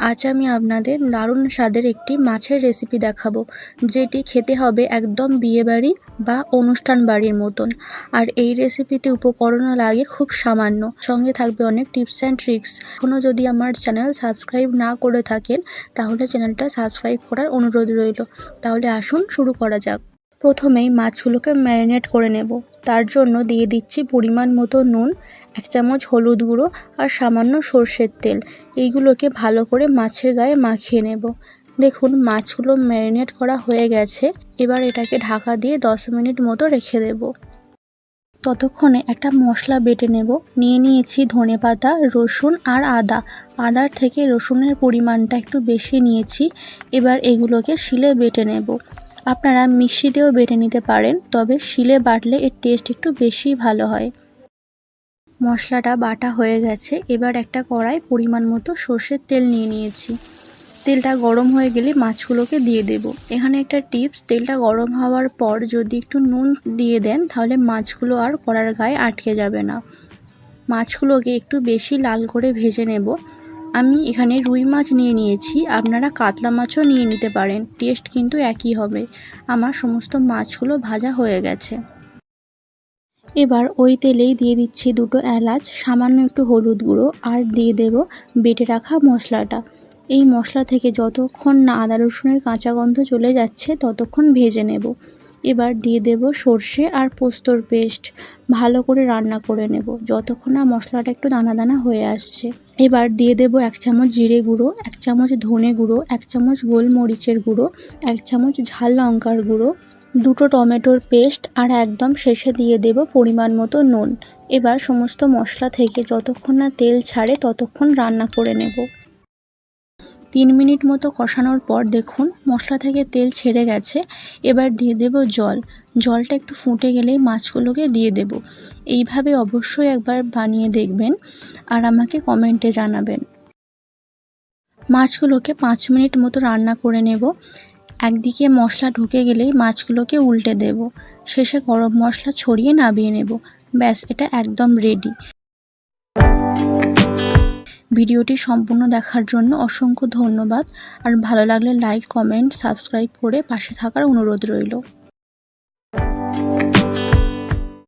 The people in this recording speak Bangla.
আজ আমি আপনাদের দারুণ স্বাদের একটি মাছের রেসিপি দেখাবো, যেটি খেতে হবে একদম বিয়েবাড়ি বা অনুষ্ঠান বাড়ির মতন। আর এই রেসিপিতে উপকরণও লাগে খুব সামান্য। সঙ্গে থাকবে অনেক টিপস অ্যান্ড ট্রিক্স এখনও যদি আমার চ্যানেল সাবস্ক্রাইব না করে থাকেন, তাহলে চ্যানেলটা সাবস্ক্রাইব করার অনুরোধ রইল। তাহলে আসুন শুরু করা যাক। প্রথমেই মাছগুলোকে ম্যারিনেট করে নেব। তার জন্য দিয়ে দিচ্ছি পরিমাণ মতো নুন, এক চামচ হলুদ গুঁড়ো আর সামান্য সর্ষের তেল। এইগুলোকে ভালো করে মাছের গায়ে মাখিয়ে নেব। দেখুন, মাছগুলো ম্যারিনেট করা হয়ে গেছে। এবার এটাকে ঢাকা দিয়ে দশ মিনিট মতো রেখে দেব। ততক্ষণে একটা মশলা বেটে নেব। নিয়ে নিয়েছি ধনে পাতা, রসুন আর আদা। আদার থেকে রসুনের পরিমাণটা একটু বেশি নিয়েছি। এবার এগুলোকে শিলে বেটে নেব। আপনারা মিক্সিতেও বেটে নিতে পারেন, তবে শিলে বাটলে এর টেস্ট একটু বেশি ভালো হয়। মশলাটা বাটা হয়ে গেছে, এবার একটা কড়াই পরিমাণ মতো সর্ষের তেল নিয়ে নিয়েছি। তেলটা গরম হয়ে গেলে মাছগুলোকে দিয়ে দেব। এখানে একটা টিপস, তেলটা গরম হওয়ার পর যদি একটু নুন দিয়ে দেন, তাহলে মাছগুলো আর কড়ার গায়ে আটকে যাবে না। মাছগুলোকে একটু বেশি লাল করে ভেজে নেব। আমি এখানে রুই মাছ নিয়ে নিয়েছি, আপনারা কাতলা মাছও নিয়ে নিতে পারেন, টেস্ট কিন্তু একই হবে। আমার সমস্ত মাছগুলো ভাজা হয়ে গেছে। এবার ওই তেলেই দিয়ে দিচ্ছি দুটো এলাচ, সামান্য একটু হলুদ গুঁড়ো, আর দিয়ে দেব বেটে রাখা মশলাটা। এই মশলা থেকে যতক্ষণ না আদা রসুনের কাঁচা গন্ধ চলে যাচ্ছে, ততক্ষণ ভেজে নেব। এবার দিয়ে দেব সর্ষে আর পোস্তর পেস্ট। ভালো করে রান্না করে নেব। যতক্ষণ না মশলাটা একটু দানা দানা হয়ে আসছে। এবার দিয়ে দেব এক চামচ জিরে গুঁড়ো, এক চামচ ধনে গুঁড়ো, এক চামচ গোলমরিচের গুঁড়ো, এক চামচ ঝাল লঙ্কার গুঁড়ো, দুটো টমেটোর পেস্ট আর একদম শেষে দিয়ে দেব পরিমাণ মতো নুন। এবার সমস্ত মশলা থেকে যতক্ষণ না তেল ছাড়ে ততক্ষণ রান্না করে নেব। তিন মিনিট মতো কষানোর পর দেখুন মশলা থেকে তেল ছেড়ে গেছে। এবার দিয়ে দেব জল। জলটা একটু ফুটে গেলেই মাছগুলোকে দিয়ে দেব। এইভাবে অবশ্যই একবার বানিয়ে দেখবেন আর আমাকে কমেন্টে জানাবেন। মাছগুলোকে পাঁচ মিনিট মতো রান্না করে নেব। একদিকে মশলা ঢুকে গেলেই মাছগুলোকে উল্টে দেব। শেষে গরম মশলা ছড়িয়ে নামিয়ে নেব। ব্যাস, এটা একদম রেডি ভিডিওটি সম্পূর্ণ দেখার জন্য অসংখ্য ধন্যবাদ। আর ভালো লাগলে লাইক কমেন্ট সাবস্ক্রাইব করে পাশে থাকার অনুরোধ রইল।